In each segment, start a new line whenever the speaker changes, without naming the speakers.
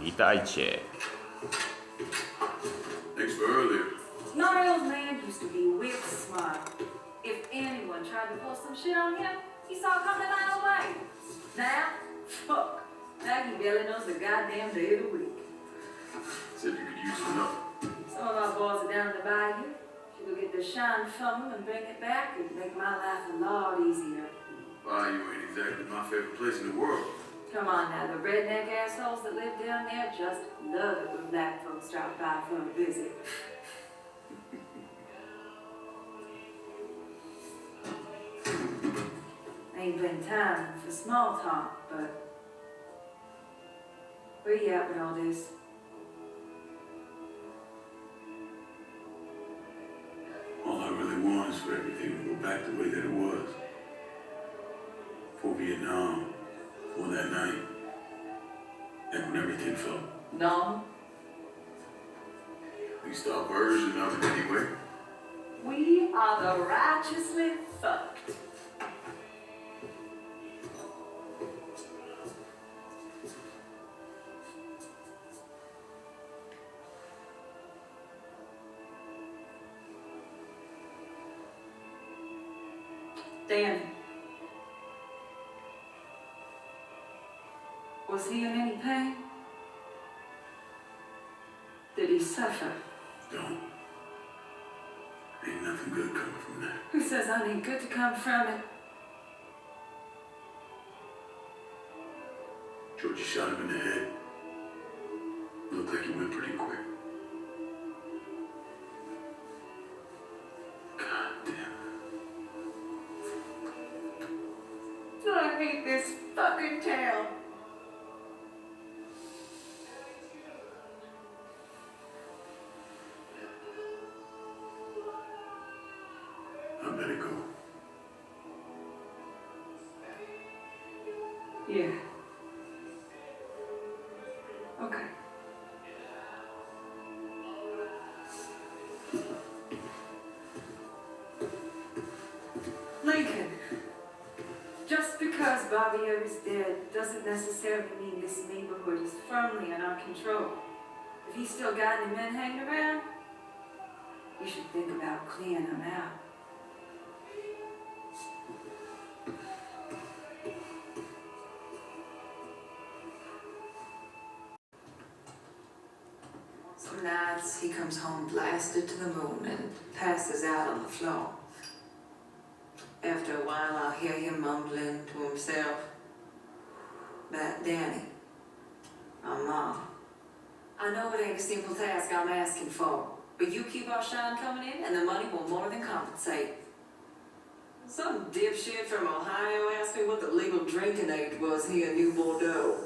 Witajcie.
Thanks for earlier.
Gnarly old man used to be whip smart. If anyone tried to pull some shit on him, he saw it coming a mile away. Now, fuck. Now he barely knows the goddamn day of the week.
Said you could use some help.
Some of our boys are down in the bayou. Should go get the shine from them and bring it back. It'd make my life a lot easier.
Bayou ain't exactly my favorite place in the world.
Come on now, the redneck assholes that live down there just love it when black folks drop by for a visit. Ain't been time for small talk, but where you at with all this?
All I really want is for everything to go back the way that it was. For Vietnam, that night, and when everything felt,
No,
we our version of it anyway.
we are the righteously fucked. Danny. Was he in any pain? Did he suffer?
Don't. Ain't nothing good coming from that.
Who says I need good to come from it?
Georgie shot him in the head.
Yeah. Okay. Lincoln. Just because Bobby is dead doesn't necessarily mean this neighborhood is firmly in our control. If he's still got any men hanging around, you should think about clearing them out. He comes home blasted to the moon and passes out on the floor. After a while, I'll hear him mumbling to himself, About Danny, our mom. I know it ain't a simple task I'm asking for, but you keep our shine coming in and the money will more than compensate. Some dipshit from Ohio asked me what the legal drinking age was here in New Bordeaux.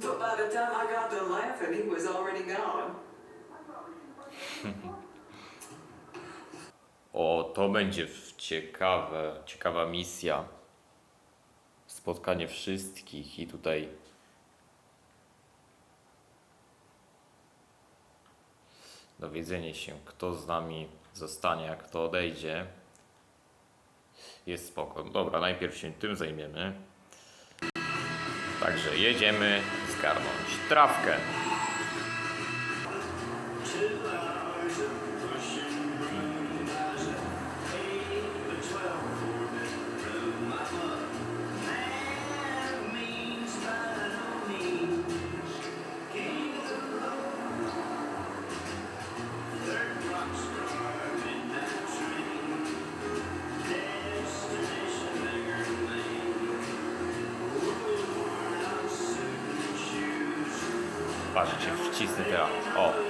But by the time I got to laughing, he was already gone.
O, to będzie ciekawe, ciekawa misja. Spotkanie wszystkich i tutaj dowiedzenie się, kto z nami zostanie, a kto odejdzie. Jest spoko. Dobra, najpierw się tym zajmiemy. Także jedziemy zgarnąć trawkę. Patrzcie, wcisnę teraz. O!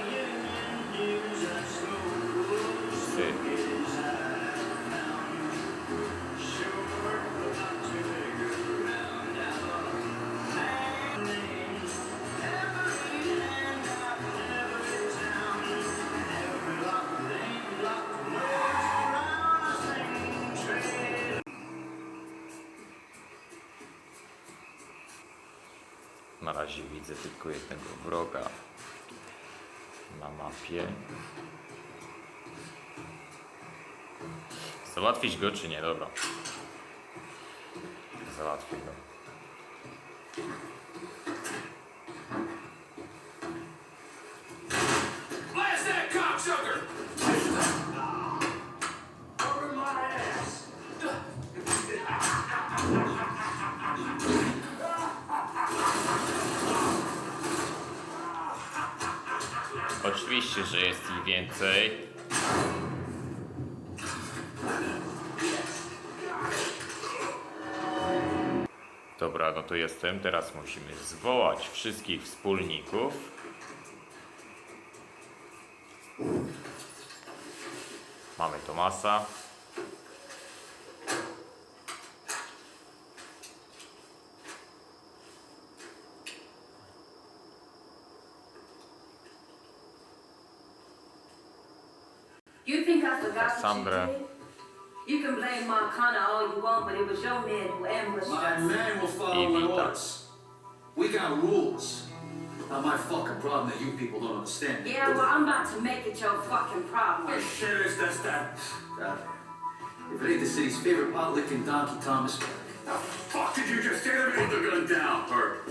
Na razie widzę tylko jednego wroga na mapie. Załatwić go czy nie? Dobra. Załatwię go.
Oczywiście, że jest ich więcej. Dobra, no to jestem. Teraz musimy zwołać wszystkich wspólników. Mamy Tomasa.
I forgot
Cassandra.
what you can blame Marcana all you want, but it was your man who ambushed
My
us.
man will follow my orders. We got rules. Not my fucking problem that you people don't understand.
Yeah, well, I'm about to make it your fucking problem.
What shit is this that? God. If it ain't the city's favorite pot licking donkey Thomas.
The fuck did you just say to me? Put the gun down, Bert.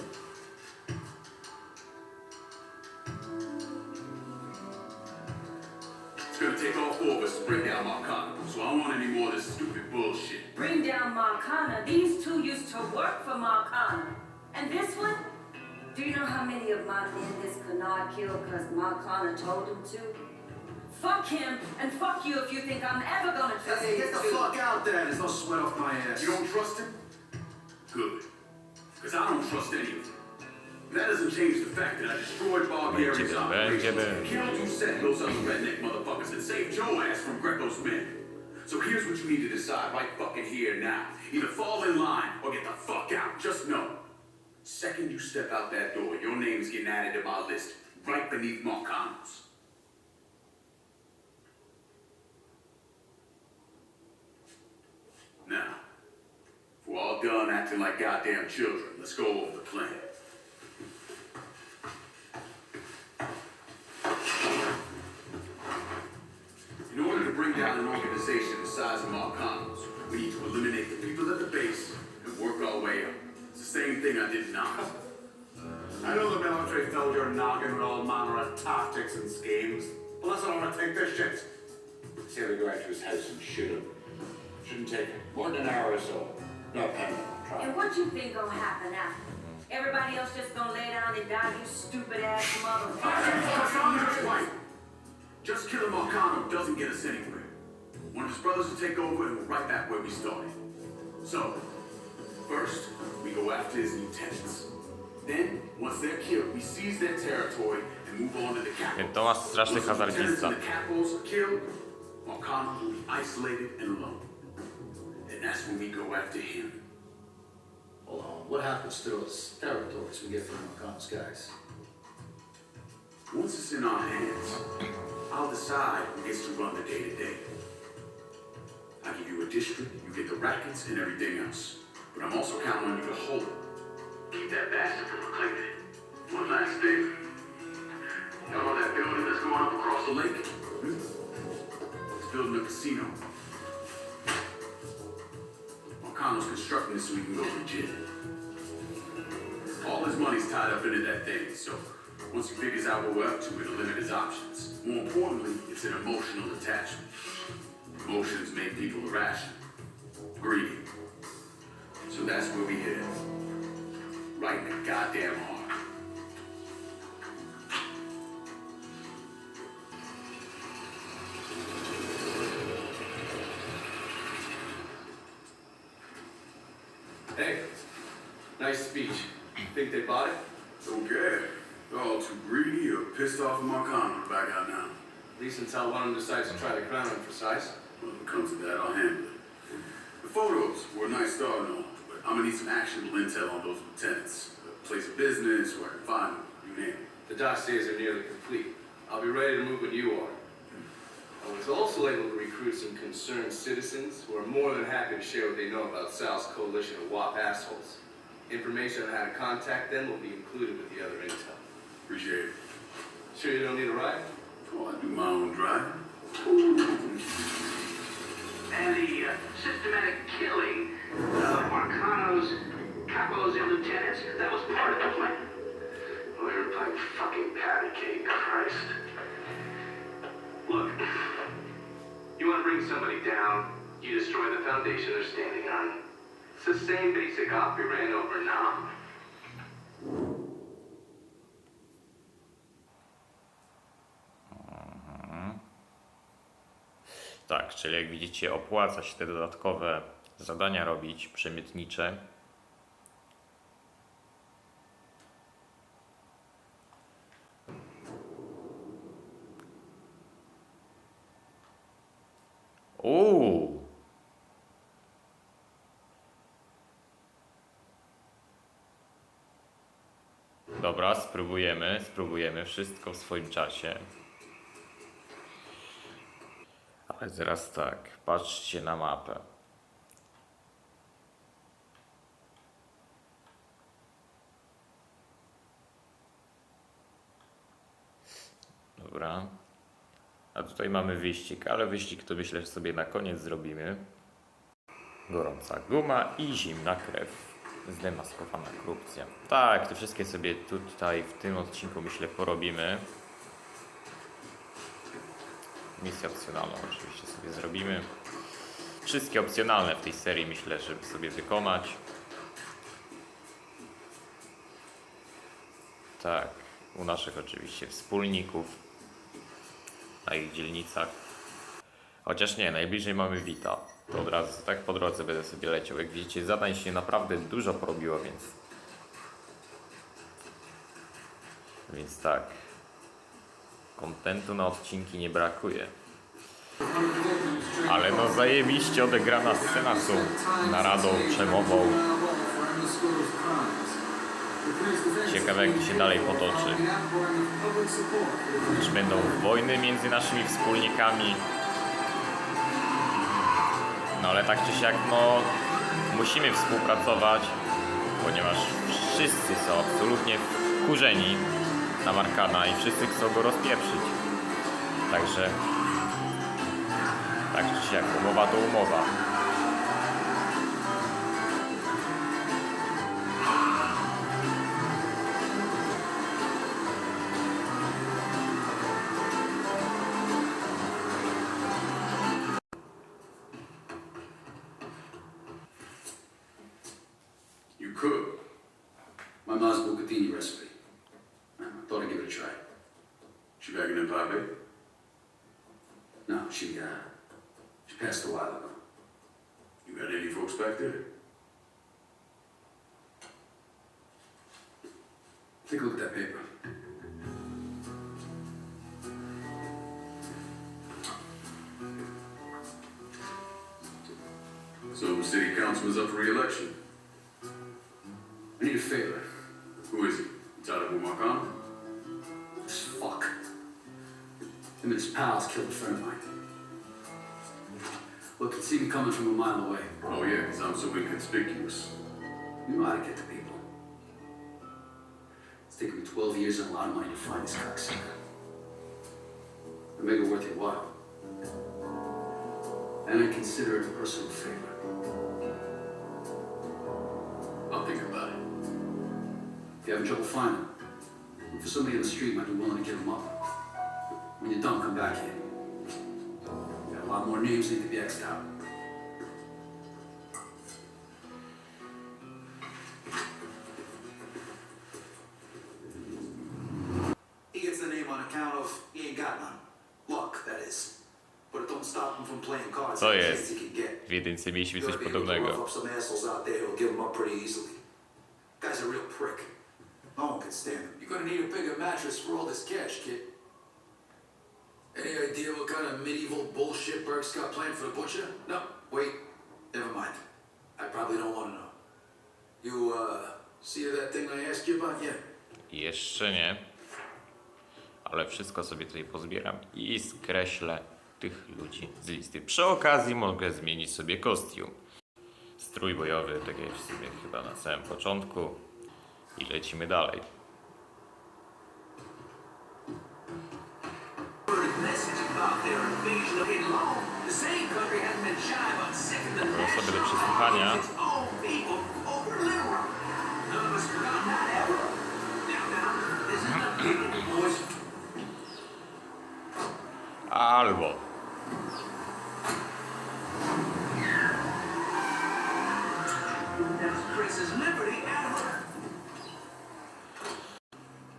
Four of us to bring down Marcano, so I don't want any more of this stupid bullshit.
Bring down Marcana. These two used to work for Marcana. And this one? Do you know how many of my men this Canard killed because Marcana told him to? Fuck him, and fuck you if you think I'm ever gonna trust
Hey, get the
two.
fuck out there. There's no sweat off my ass.
You don't trust him? Good. Because I don't trust any of them. That doesn't change the fact that I destroyed Barbarian's
Będzie,
operations,
będzie.
killed Doucette and those other redneck motherfuckers, and saved Joe ass from Greco's men. So here's what you need to decide right fucking here now. Either fall in line or get the fuck out. Just know. Second you step out that door, your name's getting added to my list, right beneath Marcano's. Now, if we're all done acting like goddamn children, let's go over the plan. In order to bring down an organization the size of Marcano's, we need to eliminate the people at the base and work our way up. It's the same thing I did in Naka.
I know the military filled your noggin with all manner of tactics and schemes. But listen, I'm gonna take this shit.
Say we go out to his house and shoot him. Shouldn't take more than an hour or so. No panic. Try.
And what you think gonna happen after? Everybody else just gonna lay down and die, you stupid ass motherfucker.
Cassandra's right. Just killing Marcano doesn't get us anywhere. One of his brothers will take over and we're right back where we started. So, first, we go after his lieutenants. Then, once they're killed, we seize their territory and move on to the capital.
Ten Tomasz straszny
Once the lieutenants
hazardzista.
and the capitals are killed, Marcano will be isolated and alone. And that's when we go after him.
Hold on. What happens to those territories we get from Marcano's guys?
Once it's in our hands, I'll decide who gets to run the day to day. I give you a district, you get the rackets and everything else. But I'm also counting on you to hold it. Keep that bastard from reclaiming it. One last thing. Y'all know that building that's going up across the lake? It's building a casino. Marcano's constructing it so he can go legit. All his money's tied up into that thing, so once he figures out what we're up to, it'll limit his options. More importantly, it's an emotional attachment. Emotions make people irrational, greedy. So that's where we hit it. Right in the goddamn heart.
Hey, nice speech. Think they bought it?
Okay. They're all too greedy or pissed off at Marcano to back out now.
At least until one of them decides to try to crown him for size.
Well, if it comes to that, I'll handle it. The photos were a nice start and all, but I'm gonna need some actionable intel on those lieutenants. A place of business, where I can find them, you name it.
The dossiers are nearly complete. I'll be ready to move when you are. I was also able to recruit some concerned citizens who are more than happy to share what they know about Sal's coalition of WAP assholes. Information on how to contact them will be included with the other intel.
Appreciate it.
Sure you don't need a ride?
Oh, I do my own driving.
And the uh, systematic killing of Marcanos, capos, and lieutenants, that was part of the plan. We were playing fucking patty cake, Christ. Look, you want to bring somebody down, you destroy the foundation they're standing on. It's the same basic op we ran over now.
Tak, czyli jak widzicie, opłaca się te dodatkowe zadania robić, przemytnicze. Uuu. Dobra, spróbujemy, spróbujemy wszystko w swoim czasie. Ale teraz tak, patrzcie na mapę. Dobra. A tutaj mamy wyścig, ale wyścig to myślę, że sobie na koniec zrobimy. Gorąca guma i zimna krew. Zdemaskowana korupcja. Tak, te wszystkie sobie tutaj w tym odcinku myślę porobimy. Misję opcjonalną oczywiście sobie zrobimy. Wszystkie opcjonalne w tej serii myślę, żeby sobie wykonać. Tak, u naszych oczywiście wspólników, na ich dzielnicach. Chociaż nie, najbliżej mamy Wita. To od razu tak po drodze będę sobie leciał. Jak widzicie, zadań się naprawdę dużo porobiło, więc. Więc tak. Kontentu na odcinki nie brakuje. Ale no zajebiście odegrana scena są naradą przemową. Ciekawe jak to się dalej potoczy. Czy będą wojny między naszymi wspólnikami? No ale tak czy siak, no musimy współpracować, ponieważ wszyscy są absolutnie wkurzeni na Markana i wszyscy chcą go rozpieprzyć. Także tak czy siak, umowa to umowa.
You could.
My mom's bucatini recipe.
City up for re-election.
I need a favor.
Who is he? Tadabu Marcano?
This fuck. Him and his pals killed a friend of mine. Look, he'd see me coming from a mile away.
Oh yeah, because I'm so inconspicuous.
You know how to get to people. It's taken me 12 years and a lot of money to find this cocksucker. But make it worth your while. And I consider it a personal favor. You're having trouble finding him, look for somebody on the street might be willing to give him up. When you're done, come back here. Got a lot more names need to be X'd out.
He gets the name on account of he ain't got none. Luck, that is. But it don't stop him from playing cards
Co
any
jest?
chance he can get.
W jedynce mieliśmy
You're
coś
gonna be able
podobnego.
up some assholes out there who'll give him up pretty easily. Guy's a real prick. Him.
You're gonna need a bigger mattress for all this cash, kid. Any idea what kind of medieval bullshit Burke's got planned for the butcher?
No, wait, never mind. I probably don't want to know.
You, uh, see that thing I asked you about yet?
Jeszcze nie. Ale wszystko sobie tutaj pozbieram i skreślę tych ludzi z listy. Przy okazji mogę zmienić sobie kostium. Strój bojowy, tak jak w sumie chyba na samym początku. I lecimy dalej. osoby do przesłuchania. Albo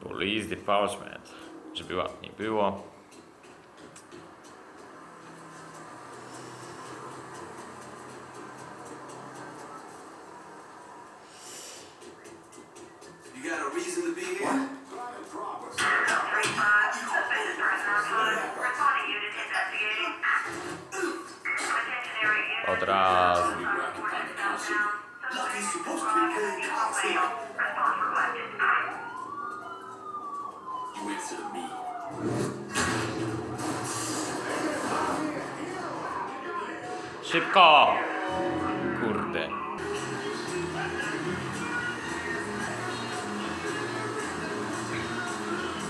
Police Department, żeby ładnie było. Szybko! Kurde.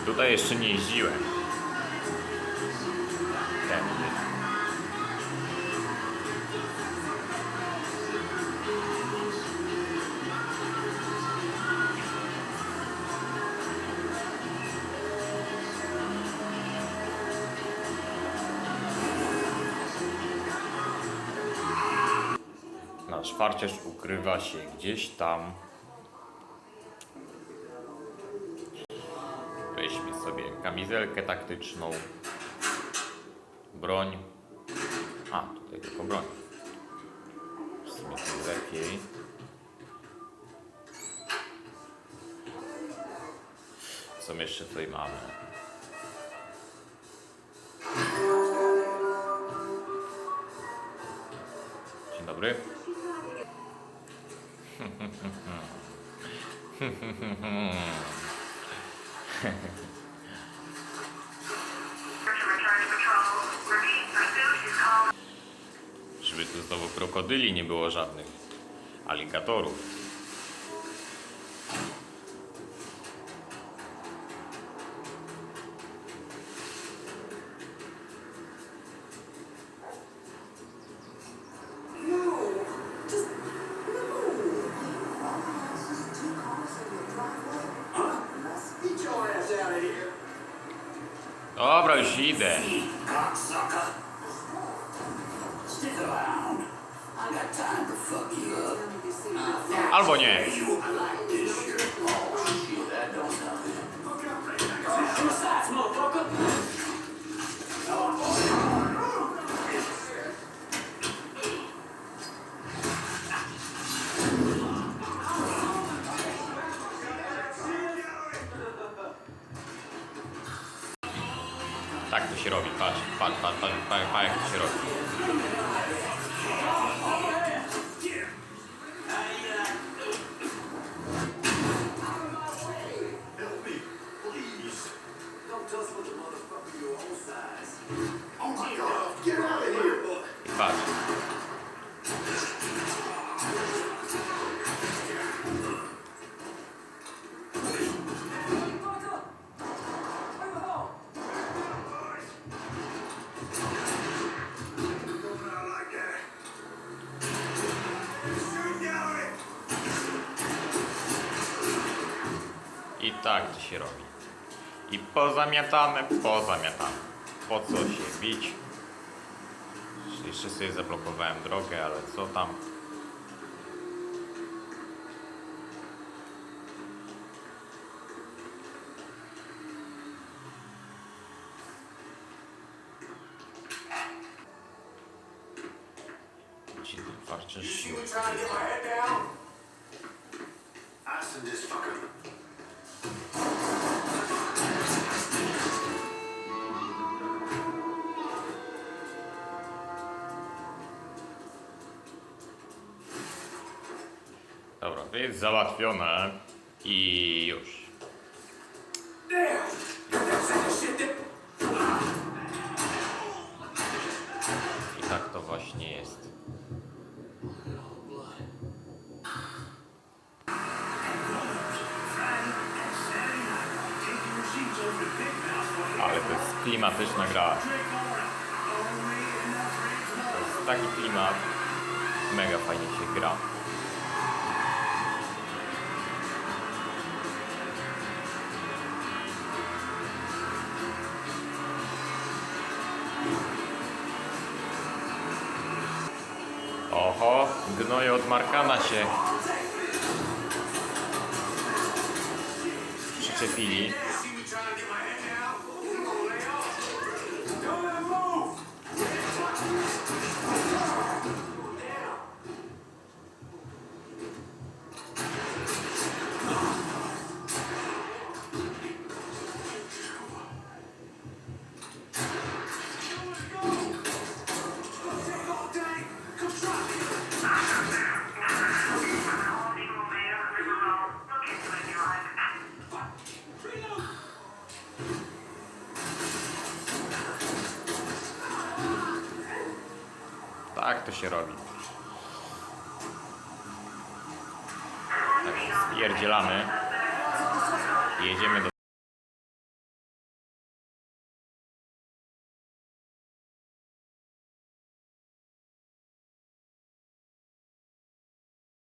Tutaj jeszcze nie jeździłem. Farciarz ukrywa się gdzieś tam. Weźmy sobie kamizelkę taktyczną, broń. A, tutaj tylko broń. W sumie to lepiej. Co my jeszcze tutaj mamy? Dzień dobry. Żeby tu znowu krokodyli nie było żadnych. Aligatorów. Już
херови, паш, паш, паш, паш, паш, паш, херови.
Tak to się robi. I pozamiatane, pozamiatane. Po co się bić? Jeszcze sobie zablokowałem drogę, ale co tam? Załatwione i już. I tak to właśnie jest. Ale to jest klimatyczna gra. To jest taki klimat. Mega fajnie się gra. smarkana się przyczepili. Się robi. Tak, spierdzielamy.